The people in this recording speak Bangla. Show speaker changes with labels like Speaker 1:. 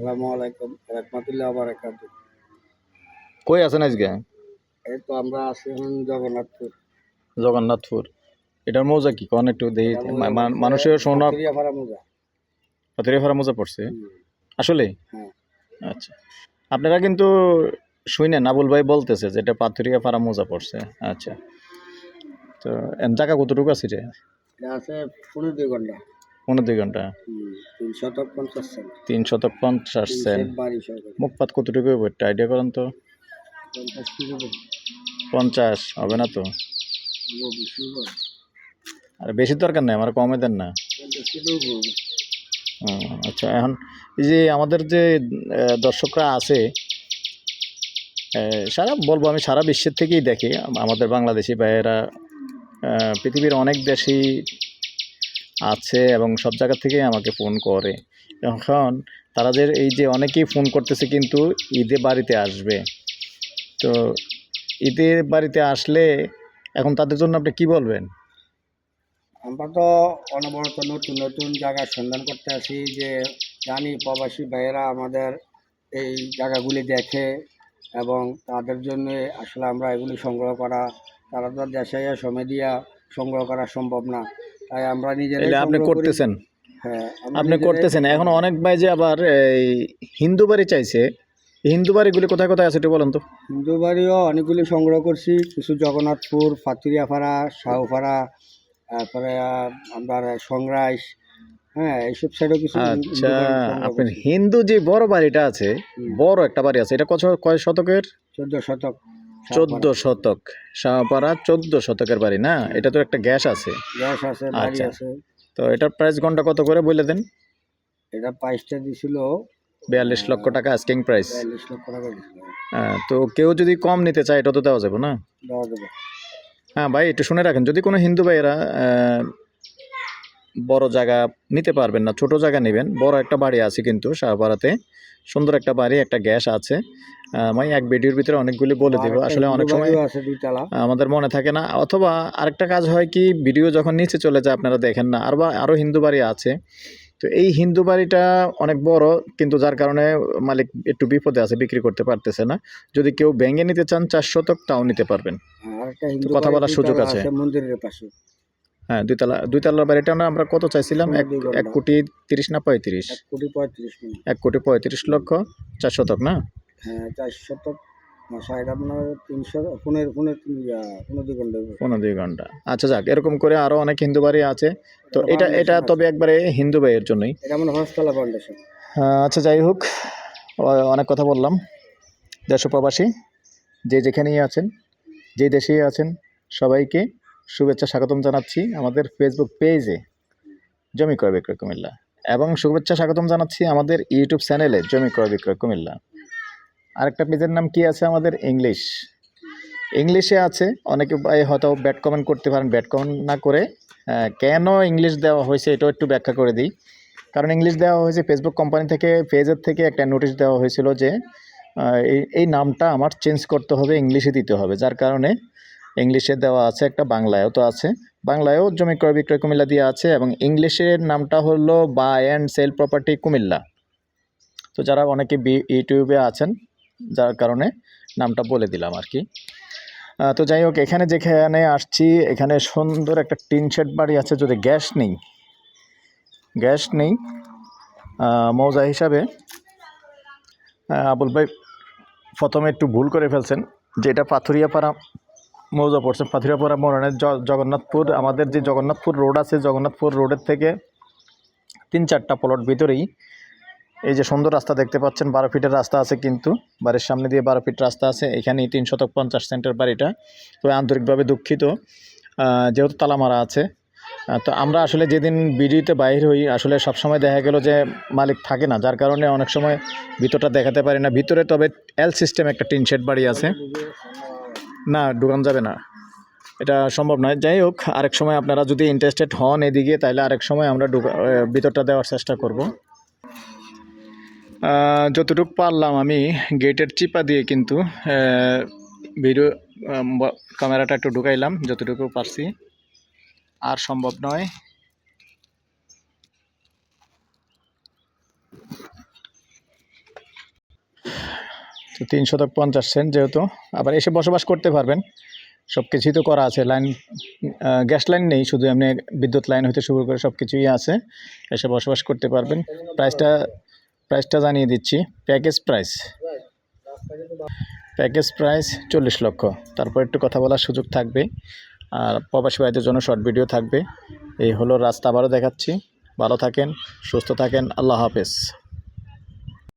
Speaker 1: আসসালামু আলাইকুম রহমতুল্লাহ বারাকাতু
Speaker 2: কই আছেন আজকে?
Speaker 1: এই তো আমরা আছি জগন্নাথপুর।
Speaker 2: জগন্নাথপুর। এটার মৌজা কি? কোন একটু দেখি। মানুষের সোনা
Speaker 1: মোজা।
Speaker 2: পড়ছে? আসলে?
Speaker 1: হ্যাঁ।
Speaker 2: আচ্ছা। আপনারা কিন্তু শুনেন আবুল ভাই বলতেছে যে এটা পাথরিয়া ফারা মৌজা পড়ছে। আচ্ছা। তো জায়গা কতটুকু আছে রে
Speaker 1: আছে পনেরো দুই ঘণ্টা।
Speaker 2: পনেরো দুই
Speaker 1: ঘণ্টা। তিন শতক পঞ্চাশ সেন্ট।
Speaker 2: মুখপাত কতটুকু একটা আইডিয়া করেন তো।
Speaker 1: পঞ্চাশ
Speaker 2: হবে না তো? আর বেশি দরকার নেই আমার কমে দেন না। আচ্ছা এখন এই যে আমাদের যে দর্শকরা আছে সারা বলব আমি সারা বিশ্বের থেকেই দেখি আমাদের বাংলাদেশি ভাইয়েরা পৃথিবীর অনেক দেশই আছে এবং সব জায়গা থেকেই আমাকে ফোন করে। এখন যে এই যে অনেকেই ফোন করতেছে কিন্তু ঈদে বাড়িতে আসবে। তো ঈদে বাড়িতে আসলে এখন তাদের জন্য আপনি কি বলবেন?
Speaker 1: আমরা তো অনবরত নতুন নতুন জায়গার সন্ধান করতে আসি যে জানি প্রবাসী ভাইয়েরা আমাদের এই জায়গাগুলি দেখে এবং তাদের জন্য আসলে আমরা এগুলি সংগ্রহ করা, তারা তো দেশে সময় দিয়া সংগ্রহ করা সম্ভব না। তাই আমরা
Speaker 2: আপনি করতেছেন।
Speaker 1: হ্যাঁ
Speaker 2: আপনি করতেছেন। এখন অনেক ভাই যে আবার এই হিন্দু বাড়ি চাইছে হিন্দু বাড়িগুলি কোথায় কোথায় আছে একটু বলেন তো।
Speaker 1: হিন্দু বাড়িও অনেকগুলি সংগ্রহ করছি। কিছু জগন্নাথপুর ফাতুরিয়াপাড়া শাহুপাড়া তারপরে আপনার সংরাইস হ্যাঁ এইসব সাইডেও কিছু
Speaker 2: আচ্ছা আপনার হিন্দু যে বড় বাড়িটা আছে বড় একটা বাড়ি আছে এটা কত কয় শতকের?
Speaker 1: চোদ্দ শতক।
Speaker 2: চোদ্দ শতক। শাহপাড়া চোদ্দ শতকের বাড়ি না? এটা তো একটা গ্যাস আছে।
Speaker 1: গ্যাস আছে বাড়ি
Speaker 2: আচ্ছা।
Speaker 1: আছে।
Speaker 2: তো এটার প্রাইস ঘণ্টা কত করে বলে দেন?
Speaker 1: এটা প্রাইসটা দিছিল
Speaker 2: বিয়াল্লিশ লক্ষ টাকা আস্কিং প্রাইস
Speaker 1: বিয়াল্লিশ লক্ষ টাকা দিছিল।
Speaker 2: তো কেউ যদি কম নিতে চায় এটা তো দেওয়া যাবে না?
Speaker 1: দেওয়া দেবে
Speaker 2: হ্যাঁ ভাই একটু শুনে রাখেন। যদি কোনো হিন্দু ভাইয়েরা আহ, বড় জায়গা নিতে পারবেন না ছোট জায়গা নেবেন। বড় একটা বাড়ি আছে কিন্তু শাহপাড়াতে। সুন্দর একটা বাড়ি একটা গ্যাস আছে। আমি এক ভিডিওর ভিতরে অনেকগুলি বলে দেবো। আসলে অনেক সময় আমাদের মনে থাকে না। অথবা আরেকটা কাজ হয় কি ভিডিও যখন নিচে চলে যায় আপনারা দেখেন না। আর বা আরও হিন্দু বাড়ি আছে। তো এই হিন্দু বাড়িটা অনেক বড় কিন্তু যার কারণে মালিক একটু বিপদে আছে বিক্রি করতে পারতেছে না। যদি কেউ ভেঙে নিতে চান চার শতক তাও নিতে পারবেন।
Speaker 1: আর
Speaker 2: কথা বলার সুযোগ আছে।
Speaker 1: মন্দিরের পাশে।
Speaker 2: হ্যাঁ দুইতলা দুইতলার বাড়িটা না আমরা কত চাইছিলাম? এক এক কোটি তিরিশ না পঁয়ত্রিশ?
Speaker 1: এক কোটি পঁয়ত্রিশ
Speaker 2: এক কোটি পঁয়ত্রিশ লক্ষ চার শতক না?
Speaker 1: হ্যাঁ চার শতক। পনেরো
Speaker 2: ঘণ্টা। আচ্ছা যাক এরকম করে আরও অনেক হিন্দু বাড়ি আছে। তো এটা এটা তবে একবারে হিন্দু ভাইয়ের জন্যই।
Speaker 1: এটা মানে ফাউন্ডেশন
Speaker 2: আচ্ছা যাই হোক অনেক কথা বললাম। দেশ প্রবাসী যে যেখানেই আছেন যে দেশেই আছেন সবাইকে শুভেচ্ছা স্বাগতম জানাচ্ছি আমাদের ফেসবুক পেজে জমি ক্রয় বিক্রয় কুমিল্লা। এবং শুভেচ্ছা স্বাগতম জানাচ্ছি আমাদের ইউটিউব চ্যানেলে জমি ক্রয় বিক্রয় কুমিল্লা। আরেকটা পেজের নাম কি আছে আমাদের? ইংলিশ ইংলিশে আছে, অনেকে হয়তো ব্যাট কমেন্ট করতে পারেন ব্যাট কমেন্ট না করে। কেন ইংলিশ দেওয়া হয়েছে এটাও একটু ব্যাখ্যা করে দিই। কারণ ইংলিশ দেওয়া হয়েছে ফেসবুক কোম্পানি থেকে পেজের থেকে একটা নোটিশ দেওয়া হয়েছিল যে এই নামটা আমার চেঞ্জ করতে হবে ইংলিশে দিতে হবে। যার কারণে ইংলিশে দেওয়া আছে একটা বাংলায়ও তো আছে। বাংলায়ও জমি ক্রয় বিক্রয় কুমিল্লা দিয়ে আছে এবং ইংলিশের নামটা হলো বা অ্যান্ড সেল প্রপার্টি কুমিল্লা। তো যারা অনেকে ইউটিউবে আছেন, যার কারণে নামটা বলে দিলাম আর কি। তো যাই হোক, এখানে যেখানে আসছি, এখানে সুন্দর একটা টিন শেড বাড়ি আছে, যদি গ্যাস নেই গ্যাস নেই মৌজা হিসাবে আবুল ভাই প্রথমে একটু ভুল করে ফেলছেন, যেটা পাথুরিয়াপাড়া মৌজা পড়ছে পাথুরিয়াপাড়া মরণের জগন্নাথপুর। আমাদের যে জগন্নাথপুর রোড আছে, জগন্নাথপুর রোডের থেকে তিন চারটা প্লট ভিতরেই এই যে সুন্দর রাস্তা দেখতে পাচ্ছেন, বারো ফিটের রাস্তা আছে কিন্তু, বাড়ির সামনে দিয়ে বারো ফিট রাস্তা আছে, এখানেই তিন শতক পঞ্চাশ সেন্টের বাড়িটা। তো আন্তরিকভাবে দুঃখিত যেহেতু তালা মারা আছে তো আমরা আসলে যেদিন বিডিতে বাইর হই, আসলে সবসময় দেখা গেল যে মালিক থাকে না, যার কারণে অনেক সময় ভিতরটা দেখাতে পারি না। ভিতরে তবে এল সিস্টেম একটা টিন শেড বাড়ি আছে। না ঢুকান যাবে না। এটা সম্ভব নয়। যাই হোক, আরেক সময় আপনারা যদি ইন্টারেস্টেড হন এদিকে তাহলে আরেক সময় আমরা ঢুকা ভিতরটা দেওয়ার চেষ্টা করব। যতটুকু পারলাম আমি, গেটের চিপা দিয়ে কিন্তু ভিডিও ক্যামেরাটা একটু ঢুকাইলাম, যতটুকু পারছি। আর সম্ভব নয়। তো তিন শতক পঞ্চাশ সেন্ট যেহেতু, আবার এসে বসবাস করতে পারবেন। সব কিছুই তো করা আছে, লাইন গ্যাস লাইন নেই, শুধু এমনি বিদ্যুৎ লাইন হতে শুরু করে সব কিছুই আছে। এসে বসবাস করতে পারবেন। প্রাইসটা প্রাইসটা জানিয়ে দিচ্ছি, প্যাকেজ প্রাইস। প্যাকেজ প্রাইস চল্লিশ লক্ষ। তারপর একটু কথা বলার সুযোগ থাকবে। আর প্রবাসী ভাইদের জন্য শর্ট ভিডিও থাকবে। এই হলো রাস্তা, আবারও দেখাচ্ছি। ভালো থাকেন, সুস্থ থাকেন, আল্লাহ হাফেজ।